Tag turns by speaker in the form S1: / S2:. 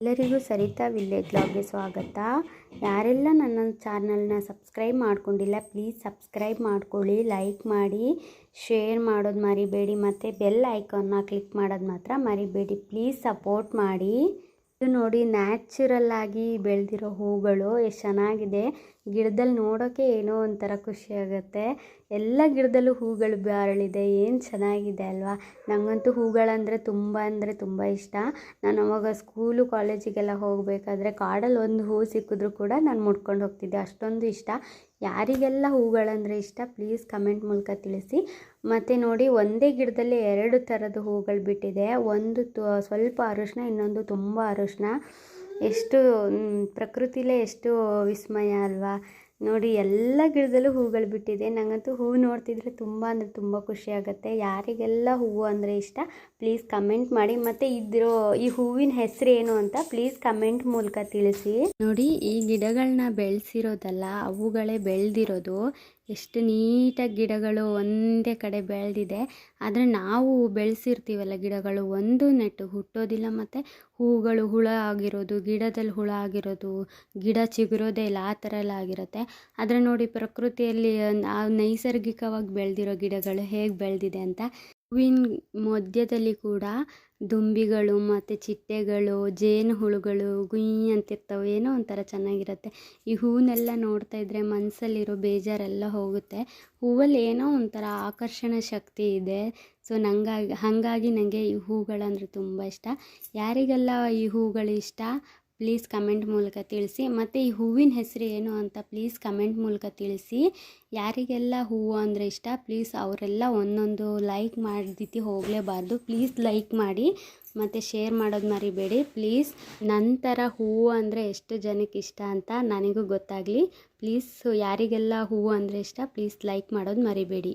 S1: ಎಲ್ಲರಿಗೂ ಸರಿತಾ ವಿಲೇಜ್ ಬ್ಲಾಗ್ಗೆ ಸ್ವಾಗತ. ಯಾರೆಲ್ಲ ನನ್ನ ಚಾನಲ್ನ ಸಬ್ಸ್ಕ್ರೈಬ್ ಮಾಡ್ಕೊಂಡಿಲ್ಲ, ಪ್ಲೀಸ್ ಸಬ್ಸ್ಕ್ರೈಬ್ ಮಾಡ್ಕೊಳ್ಳಿ, ಲೈಕ್ ಮಾಡಿ, ಶೇರ್ ಮಾಡೋದು ಮರಿಬೇಡಿ, ಮತ್ತು ಬೆಲ್ ಐಕಾನ್ನ ಕ್ಲಿಕ್ ಮಾಡೋದು ಮಾತ್ರ ಮರಿಬೇಡಿ. ಪ್ಲೀಸ್ ಸಪೋರ್ಟ್ ಮಾಡಿ. ಇದು ನೋಡಿ ನ್ಯಾಚುರಲ್ ಆಗಿ ಬೆಳೆದಿರೋ ಹೂಗಳು, ಎಷ್ಟು ಚೆನ್ನಾಗಿದೆ. ಗಿಡದಲ್ಲಿ ನೋಡೋಕ್ಕೆ ಏನೋ ಒಂಥರ ಖುಷಿ ಆಗುತ್ತೆ. ಎಲ್ಲ ಗಿಡದಲ್ಲೂ ಹೂಗಳು ಅರಳಿದೆ ಏನು ಚೆನ್ನಾಗಿದೆ ಅಲ್ವಾ? ನನಗಂತೂ ಹೂಗಳಂದರೆ ತುಂಬ ಅಂದರೆ ತುಂಬ ಇಷ್ಟ. ನಾನು ಅವಾಗ ಸ್ಕೂಲು ಕಾಲೇಜಿಗೆಲ್ಲ ಹೋಗಬೇಕಾದ್ರೆ ಕಾಡಲ್ಲಿ ಒಂದು ಹೂ ಸಿಕ್ಕಿದ್ರು ಕೂಡ ನಾನು ಮುಡ್ಕೊಂಡು ಹೋಗ್ತಿದ್ದೆ. ಅಷ್ಟೊಂದು ಇಷ್ಟ. ಯಾರಿಗೆಲ್ಲ ಹೂಗಳಂದರೆ ಇಷ್ಟ ಪ್ಲೀಸ್ ಕಮೆಂಟ್ ಮೂಲಕ ತಿಳಿಸಿ. ಮತ್ತು ನೋಡಿ, ಒಂದೇ ಗಿಡದಲ್ಲಿ ಎರಡು ಥರದ ಹೂಗಳು ಬಿಟ್ಟಿದೆ. ಒಂದು ಸ್ವಲ್ಪ ಅರಶಿನ ಇನ್ನೊಂದು ತುಂಬ ಅರಿಶಿನ ಎಷ್ಟು ಪ್ರಕೃತಿಲೇ ಎಷ್ಟು ವಿಸ್ಮಯ ಅಲ್ವಾ? ನೋಡಿ, ಎಲ್ಲ ಗಿಡದಲ್ಲೂ ಹೂಗಳು ಬಿಟ್ಟಿದೆ. ನನಗಂತೂ ಹೂ ನೋಡ್ತಿದ್ರೆ ತುಂಬ ಅಂದರೆ ತುಂಬ ಖುಷಿ ಆಗುತ್ತೆ. ಯಾರಿಗೆಲ್ಲ ಹೂವು ಅಂದರೆ ಇಷ್ಟ ಪ್ಲೀಸ್ ಕಮೆಂಟ್ ಮಾಡಿ. ಮತ್ತು ಇದ್ರೋ, ಈ ಹೂವಿನ ಹೆಸರು ಏನು ಅಂತ ಪ್ಲೀಸ್ ಕಮೆಂಟ್ ಮೂಲಕ ತಿಳಿಸಿ. ನೋಡಿ, ಈ ಗಿಡಗಳನ್ನ ಬೆಳೆಸಿರೋದಲ್ಲ, ಅವುಗಳೇ ಬೆಳೆದಿರೋದು. ಎಷ್ಟು ನೀಟಾಗಿ ಗಿಡಗಳು ಒಂದೇ ಕಡೆ ಬೆಳೆದಿದೆ. ಆದರೆ ನಾವು ಬೆಳೆಸಿರ್ತೀವಲ್ಲ ಗಿಡಗಳು, ಒಂದು ನೆಟ್ಟು ಹುಟ್ಟೋದಿಲ್ಲ ಮತ್ತು ಹೂಗಳು ಹುಳ ಆಗಿರೋದು, ಗಿಡದಲ್ಲಿ ಹುಳ ಆಗಿರೋದು, ಗಿಡ ಚಿಗುರೋದೇ ಇಲ್ಲ, ಆ ಥರ ಎಲ್ಲ ಆಗಿರುತ್ತೆ. ಆದರೆ ನೋಡಿ ಪ್ರಕೃತಿಯಲ್ಲಿ ನೈಸರ್ಗಿಕವಾಗಿ ಬೆಳೆದಿರೋ ಗಿಡಗಳು ಹೇಗೆ ಬೆಳೆದಿದೆ ಅಂತ. ಹೂವಿನ ಮಧ್ಯದಲ್ಲಿ ಕೂಡ ದುಂಬಿಗಳು ಮತ್ತು ಚಿಟ್ಟೆಗಳು, ಜೇನು ಹುಳುಗಳು, ಗುಯ್ ಅಂತಿರ್ತವೆ. ಏನೋ ಒಂಥರ ಚೆನ್ನಾಗಿರುತ್ತೆ. ಈ ಹೂವನ್ನೆಲ್ಲ ನೋಡ್ತಾ ಇದ್ದರೆ ಮನಸ್ಸಲ್ಲಿರೋ ಬೇಜಾರೆಲ್ಲ ಹೋಗುತ್ತೆ. ಹೂವಲ್ಲಿ ಏನೋ ಒಂಥರ ಆಕರ್ಷಣ ಶಕ್ತಿ ಇದೆ. ಸೊ, ನಂಗಾಗಿ, ಹಾಗಾಗಿ ನನಗೆ ಈ ಹೂಗಳಂದರೆ ತುಂಬ ಇಷ್ಟ. ಯಾರಿಗೆಲ್ಲ ಈ ಹೂಗಳು ಇಷ್ಟ ಪ್ಲೀಸ್ ಕಮೆಂಟ್ ಮೂಲಕ ತಿಳಿಸಿ. ಮತ್ತು ಈ ಹೂವಿನ ಹೆಸರು ಏನು ಅಂತ ಪ್ಲೀಸ್ ಕಮೆಂಟ್ ಮೂಲಕ ತಿಳಿಸಿ. ಯಾರಿಗೆಲ್ಲ ಹೂವು ಅಂದರೆ ಇಷ್ಟ ಪ್ಲೀಸ್ ಅವರೆಲ್ಲ ಒಂದೊಂದು ಲೈಕ್ ಮಾಡಿದ್ದು ಹೋಗಲೇಬಾರ್ದು. ಪ್ಲೀಸ್ ಲೈಕ್ ಮಾಡಿ, ಮತ್ತು ಶೇರ್ ಮಾಡೋದು ಮರಿಬೇಡಿ. ಪ್ಲೀಸ್ ನಂತರ ಹೂವು ಅಂದರೆ ಎಷ್ಟು ಜನಕ್ಕೆ ಇಷ್ಟ ಅಂತ ನನಗೂ ಗೊತ್ತಾಗಲಿ. ಪ್ಲೀಸ್ ಯಾರಿಗೆಲ್ಲ ಹೂವು ಅಂದರೆ ಇಷ್ಟ ಪ್ಲೀಸ್ ಲೈಕ್ ಮಾಡೋದು ಮರಿಬೇಡಿ.